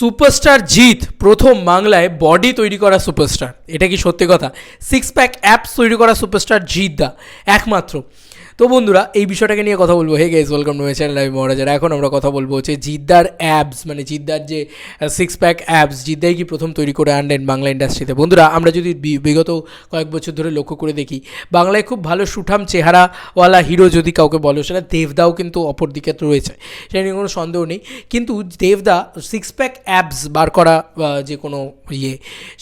Superstar Jeet প্রথম বাংলায় body তৈরি করা সুপারস্টার। এটা কি সত্যি কথা? সিক্স প্যাক অ্যাপস তৈরি করা সুপারস্টার জিৎ দা। একমাত্র। তো বন্ধুরা, এই বিষয়টাকে নিয়ে কথা বলব। Hey guys welcome to my channel আমি মহারাজার এখন আমরা কথা বলব হচ্ছে জিদ্দার অ্যাবস মানে জিদ্দার যে সিক্স প্যাক অ্যাপস জিদ্দাই কি প্রথম তৈরি করে আনলেন বাংলা ইন্ডাস্ট্রিতে বন্ধুরা, আমরা যদি বিগত কয়েক বছর ধরে লক্ষ্য করে দেখি, বাংলায় খুব ভালো সুঠাম চেহারাওয়ালা হিরো যদি কাউকে বলো, সেটা দেবদাও কিন্তু অপর দিকে রয়েছে। সেটা নিয়ে কোনো সন্দেহ নেই। কিন্তু দেবদা সিক্স প্যাক অ্যাপস বার করা যে কোনো ইয়ে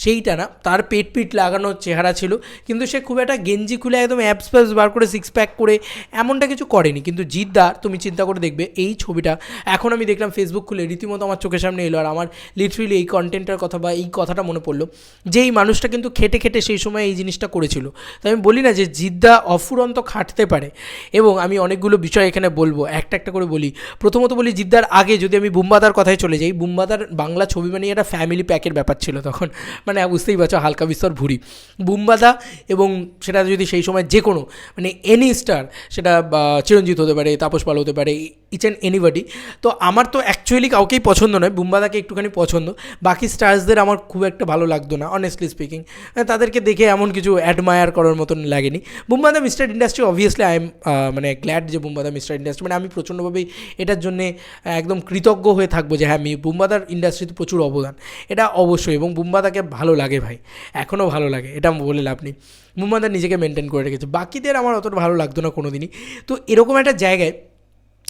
সেইটা না, তার পেট পিট লাগানো চেহারা ছিল। কিন্তু সে খুব একটা গেঞ্জি খুলে একদম অ্যাপস ফ্যাপস বার করে সিক্স প্যাক করে এমনটা কিছু করেনি। কিন্তু জিদ্দার, তুমি চিন্তা করে দেখবে, এই ছবিটা এখন আমি দেখলাম ফেসবুক খুলে, রীতিমতো আমার চোখের সামনে এলো। আর আমার লিটারেলি এই কন্টেন্টের কথা বা এই কথাটা মনে পড়ল যে এই মানুষটা কিন্তু খেটে খেটে সেই সময় এই জিনিসটা করেছিল। তো আমি বলি না যে জিদ্দা অফুরন্ত খাটতে পারে। এবং আমি অনেকগুলো বিষয় এখানে বলব। একটা একটা করে বলি। প্রথমত বলি, জিদ্দার আগে যদি আমি বুম্বাদার কথায় চলে যাই, বুম্বাদার বাংলা ছবি মানে একটা ফ্যামিলি প্যাকের ব্যাপার ছিল তখন। মানে বুঝতেই পারছ, হালকা বিস্তর ভুরি। বুম্বাদা এবং সেটা যদি সেই সময় যে কোনো মানে এনি স্টার সেটা চিরঞ্জিত হতে পারে, তাপস পাল হতে পারে ইচ অ্যান্ড এনিবডি তো আমার তো অ্যাকচুয়ালি কাউকেই পছন্দ নয়, বুম্বাদাকে একটুখানি পছন্দ। বাকি স্টার্সদের আমার খুব একটা ভালো লাগতো না অনেস্টলি স্পিকিং তাদেরকে দেখে এমন কিছু অ্যাডমায়ার করার মতন লাগেনি। বুম্বাদা mister industry obviously I am মানে গ্ল্যাড যে বুম্বাদা মিস্টার ইন্ডাস্ট্রি মানে আমি প্রচণ্ডভাবেই এটার জন্যে একদম কৃতজ্ঞ হয়ে থাকব যে হ্যাঁ বুম্বাদার ইন্ডাস্ট্রিতে প্রচুর অবদান। এটা অবশ্যই, এবং বুম্বাদাকে ভালো লাগে ভাই এখনও ভালো লাগে, এটা বলে লাভ নেই। বুম্বাদা নিজেকে মেনটেন করে রেখেছে। বাকিদের আমার অতটা ভালো লাগতো না কোনো দিনই তো এরকম একটা জায়গায়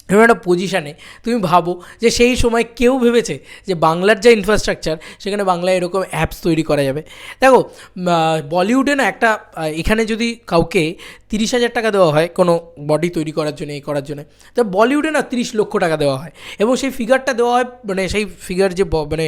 এরকম একটা পজিশানে তুমি ভাবো যে সেই সময় কেউ ভেবেছে যে বাংলার যা ইনফ্রাস্ট্রাকচার সেখানে বাংলায় এরকম অ্যাপস তৈরি করা যাবে। দেখো বলিউডে না একটা এখানে যদি কাউকে তিরিশ হাজার টাকা দেওয়া হয় কোনো বডি তৈরি করার জন্য এই করার জন্য, তো বলিউডে না তিরিশ লক্ষ টাকা দেওয়া হয়। এবং সেই ফিগারটা দেওয়া হয় মানে সেই ফিগার যে মানে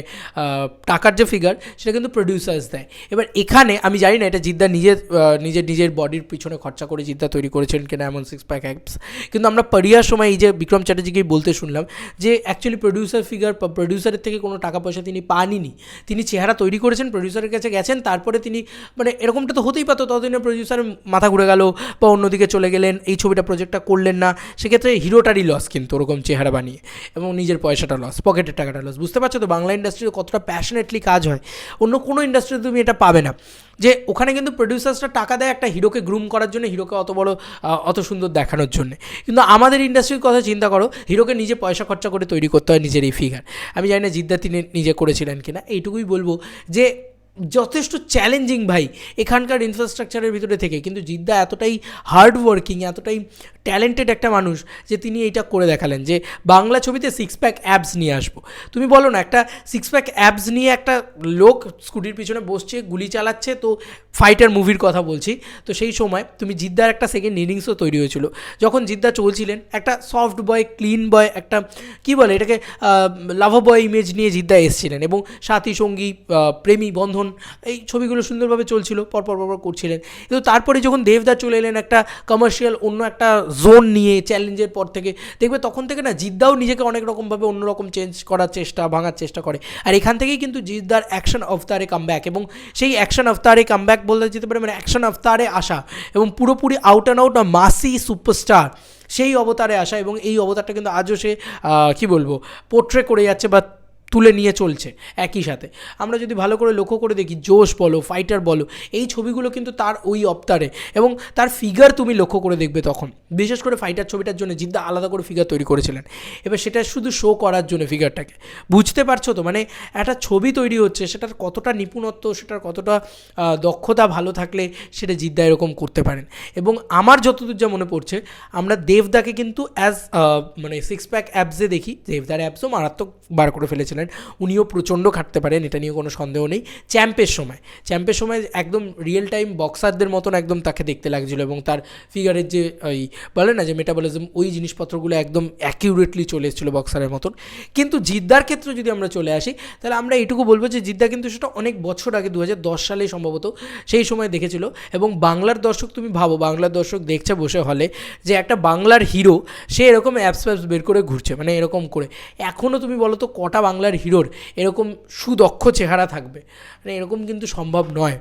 টাকার যে ফিগার সেটা কিন্তু প্রডিউসার্স দেয়। এবার এখানে, আমি জানি না এটা জিদ্দা নিজের নিজের নিজের বডির পিছনে খরচা করে জিদ্দা তৈরি করেছেন কিনা, এমন সিক্স প্যাক অ্যাপস কিন্তু আমরা পড়িয়ার সময় এই যে বিক্রম চ্যাটার্জিকেই বলতে শুনলাম যে অ্যাকচুয়ালি প্রডিউসার ফিগার প্রডিউসারের থেকে কোনো টাকা পয়সা তিনি পানইনি তিনি চেহারা তৈরি করেছেন প্রডিউসারের কাছে গেছেন, তারপরে তিনি মানে এরকমটা তো হতেই পারতো, ততদিনে প্রডিউসারের মাথা ঘুরে গেল বা অন্যদিকে চলে গেলেন, এই ছবিটা প্রজেক্টটা করলেন না। সেক্ষেত্রে হিরোটারই লস কিন্তু ওরকম চেহারা বানিয়ে এবং নিজের পয়সাটা লস পকেটের টাকাটা লস বুঝতে পারছ তো, বাংলা ইন্ডাস্ট্রিতে কতটা প্যাশনেটলি কাজ হয়। অন্য কোনো ইন্ডাস্ট্রিতে তুমি এটা পাবে না। যে ওখানে কিন্তু প্রডিউসার্সরা টাকা দেয় একটা হিরোকে গ্রুম করার জন্য, হিরোকে অত বড় অত সুন্দর দেখানোর জন্য। কিন্তু আমাদের ইন্ডাস্ট্রির কথা চিন্তা করো, হিরোকে নিজে পয়সা খরচা করে তৈরি করতে হয় নিজের এই ফিগার আমি জানি না জিদ্দা তিনি নিজে করেছিলেন কিনা, এইটুকুই বলব যে যথেষ্ট চ্যালেঞ্জিং ভাই এখানকার ইনফ্রাস্ট্রাকচারের ভিতরে থেকে। কিন্তু জিদ্দা এতটাই হার্ডওয়ার্কিং এতটাই ট্যালেন্টেড একটা মানুষ যে তিনি এইটা করে দেখালেন যে বাংলা ছবিতে সিক্স প্যাক অ্যাবস নিয়ে আসব। তুমি বলো না, একটা সিক্স প্যাক অ্যাবস নিয়ে একটা লোক স্কুটির পিছনে বসছে, গুলি চালাচ্ছে, তো ফাইটার মুভির কথা বলছি। তো সেই সময় তুমি জিদ্দার একটা সেকেন্ড ইনিংসও তৈরি হয়েছিল। যখন জিদ্দা চলছিলেন, একটা সফট বয় ক্লিন বয় একটা, কি বলে এটাকে লাভ বয় ইমেজ নিয়ে জিদ্দা এসেছিলেন এবং সাথী, সঙ্গী প্রেমী, বন্ধন, এই ছবিগুলো সুন্দরভাবে চলছিল, পরপর পরপর করছিলেন। কিন্তু তারপরে যখন দেবদা চলে এলেন একটা কমার্শিয়াল অন্য একটা জোন নিয়ে চ্যালেঞ্জের পর থেকে। দেখবে তখন থেকে না, জিদ্দাও নিজেকে অনেক রকমভাবে অন্যরকম চেঞ্জ করার চেষ্টা, ভাঙার চেষ্টা করে। আর এখান থেকেই কিন্তু জিদ্দার অ্যাকশন অফতারে কামব্যাক এবং সেই অ্যাকশন অফতারে কামব্যাক বলতে যেতে পারে মানে অ্যাকশন অফতারে আসা এবং পুরোপুরি out and out massy superstar সেই অবতারে আসা এবং এই অবতারটা কিন্তু আজও সে কী বলব পোট্রে করে যাচ্ছে বা তুলে নিয়ে চলছে একই সাথে। আমরা যদি ভালো করে লক্ষ্য করে দেখি, জোশ বলো ফাইটার বলো, এই ছবিগুলো কিন্তু তার ওই অবতারে এবং তার ফিগার তুমি লক্ষ্য করে দেখবে তখন। বিশেষ করে ফাইটার ছবিটার জন্য জিদ্দা আলাদা করে ফিগার তৈরি করেছিলেন। এবার সেটা শুধু শো করার জন্য ফিগারটাকে বুঝতে পারছ তো? মানে একটা ছবি তৈরি হচ্ছে, সেটার কতটা নিপুণত্ব, সেটার কতটা দক্ষতা ভালো থাকলে সেটা জিদ্দা এরকম করতে পারেন। এবং আমার যতদূর যা মনে পড়ছে, আমরা দেবদাকে কিন্তু অ্যাজ মানে সিক্স প্যাক অ্যাপসে দেখি। দেবদার অ্যাপসও মারাত্মক বার করে ফেলেছিলেন। উনিও প্রচণ্ড খাটতে পারেন, এটা নিয়ে কোনো সন্দেহ নেই। চ্যাম্পের সময় চ্যাম্পের সময় একদম রিয়েল টাইম বক্সারদের মতন একদম তাকে দেখতে লাগছিল এবং তার ফিগারের যে ওই বলে না যে মেটাবলিজম ওই জিনিসপত্রগুলো একদম অ্যাকিউরেটলি চলে এসেছিল বক্সারের মতন। কিন্তু জিদ্দার ক্ষেত্রে যদি আমরা চলে আসি, তাহলে আমরা এইটুকু বলব যে জিদ্দা কিন্তু সেটা অনেক বছর আগে দু সালে সম্ভবত সেই সময় দেখেছিল এবং বাংলার দর্শক তুমি ভাবো, বাংলার দর্শক দেখছে বসে হলে যে একটা বাংলার হিরো সে এরকম অ্যাপস ফ্যাপস বের করে ঘুরছে মানে এরকম করে। এখনও তুমি বলো তো কটা বাংলার হিরোর এরকম সুদক্ষ চেহারা থাকবে। মানে এরকম কিন্তু সম্ভব নয়।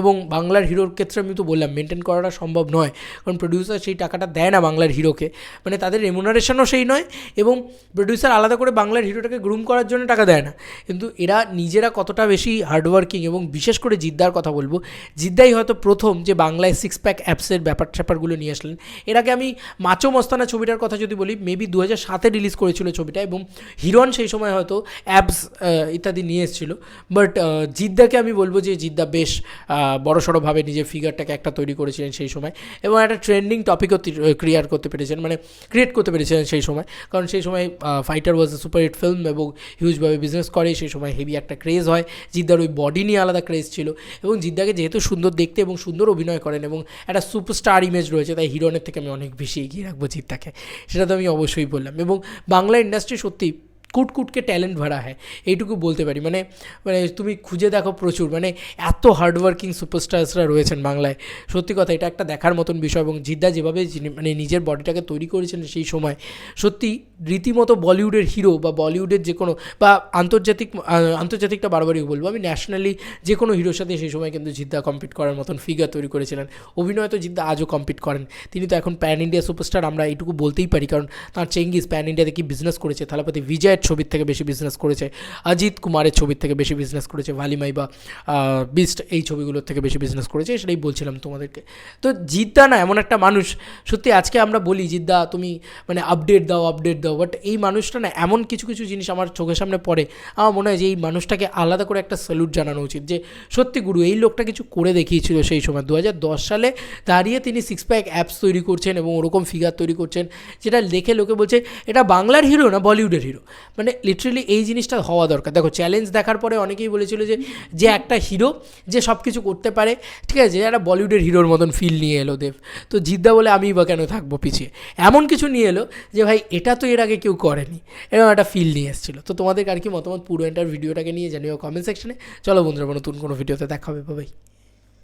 এবং বাংলার হিরোর ক্ষেত্রে আমি তো বললাম মেনটেন করাটা সম্ভব নয়। কারণ প্রডিউসার সেই টাকাটা দেয় না বাংলার হিরোকে। মানে তাদের রেমুনারেশনও সেই নয় এবং প্রডিউসার আলাদা করে বাংলার হিরোটাকে গ্রুম করার জন্য টাকা দেয় না। কিন্তু এরা নিজেরা কতটা বেশি হার্ডওয়ার্কিং এবং বিশেষ করে জিদ্দার কথা বলব, জিদ্দাই হয়তো প্রথম যে বাংলায় সিক্স প্যাক অ্যাপসের ব্যাপার স্যাপারগুলো নিয়ে আসলেন। এর আগে আমি মাচো মস্তানা ছবিটার কথা যদি বলি মেবি দু হাজার সাতে রিলিজ করেছিল ছবিটা এবং হিরন সেই সময় হয়তো অ্যাপস ইত্যাদি নিয়ে এসেছিল। বাট জিদ্দাকে আমি বলব যে জিদ্দা বেশ বড় সড়োভাবে নিজের ফিগারটাকে একটা তৈরি করেছিলেন সেই সময় এবং একটা ট্রেন্ডিং টপিকও ক্রিয়েট করতে পেরেছেন মানে ক্রিয়েট করতে পেরেছিলেন সেই সময়। কারণ সেই সময় Fighter was a super hit film এবং হিউজভাবে বিজনেস করে, সেই সময় হেভি একটা ক্রেজ হয়। জিদ্দার ওই বডি নিয়ে আলাদা ক্রেজ ছিল এবং জিদ্দাকে যেহেতু সুন্দর দেখতে এবং সুন্দর অভিনয় করেন এবং একটা সুপারস্টার ইমেজ রয়েছে, তাই হিরোনের থেকে আমি অনেক বেশি এগিয়ে রাখব জিদ্দাকে। সেটা তো আমি অবশ্যই বললাম এবং বাংলা ইন্ডাস্ট্রি সত্যি কুটকুটকে ট্যালেন্ট ভরা হয়। এইটুকু বলতে পারি। মানে মানে তুমি খুঁজে দেখো প্রচুর। মানে এত হার্ডওয়ার্কিং সুপারস্টার্সরা রয়েছেন বাংলায়। সত্যি কথা, এটা একটা দেখার মতন বিষয় এবং জিদ্দা যেভাবে মানে নিজের বডিটাকে তৈরি করেছিলেন সেই সময়, সত্যি রীতিমতো বলিউডের হিরো বা বলিউডের যে কোনো বা আন্তর্জাতিক আন্তর্জাতিকটা বারবারই বলব। আমি ন্যাশনালি যে কোনো হিরোর সাথে সেই সময় কিন্তু জিদ্দা কম্পিট করার মতন ফিগার তৈরি করেছিলেন। অভিনয় তো জিদ্দা আজও কম্পিট করেন। তিনি তো এখন প্যান ইন্ডিয়া সুপারস্টার আমরা এইটুকু বলতেই পারি। কারণ তার চেঙ্গিস প্যান ইন্ডিয়াতে কি বিজনেস করেছে? থালাপতি বিজয়ের ছবির থেকে বেশি বিজনেস করেছে, অজিত কুমারের ছবির থেকে বেশি বিজনেস করেছে, ভালিমাই বা বিস্ট এই ছবিগুলোর থেকে বেশি বিজনেস করেছে, সেটাই বলছিলাম তোমাদেরকে। তো জিদ্দা না এমন একটা মানুষ, সত্যি আজকে আমরা বলি, জিদ্দা তুমি মানে আপডেট দাও আপডেট দাও বাট এই মানুষটা না এমন কিছু কিছু জিনিস আমার চোখের সামনে পড়ে, আমার মনে হয় যে এই মানুষটাকে আলাদা করে একটা স্যালুট জানানো উচিত, যে সত্যি গুরু, এই লোকটা কিছু করে দেখিয়েছিল সেই সময় দু হাজার দশ সালে দাঁড়িয়ে তিনি সিক্স প্যাক অ্যাপস তৈরি করছেন এবং ওরকম ফিগার তৈরি করছেন, যেটা দেখে লোকে বলছে, এটা বাংলার হিরো না বলিউডের হিরো মানে লিটারেলি এই জিনিসটা হওয়া দরকার। দেখো চ্যালেঞ্জ দেখার পরে অনেকেই বলেছিল যে যে একটা হিরো যে সব কিছু করতে পারে, ঠিক আছে একটা বলিউডের হিরোর মতন ফিল নিয়ে এলো দেব। তো জিদ্দা বলে, আমি বা কেন থাকব পিছিয়ে? এমন কিছু নিয়ে এলো যে, ভাই, এটা তো এর আগে কেউ করেনি। এরকম একটা ফিল নিয়ে এসেছিল। তো তোমাদের আর কি মতামত পুরো এন্টার ভিডিওটাকে নিয়ে জানিও কমেন্ট সেকশনে চলো বন্ধুরা, নতুন কোনো ভিডিওতে দেখা হবে বাবাই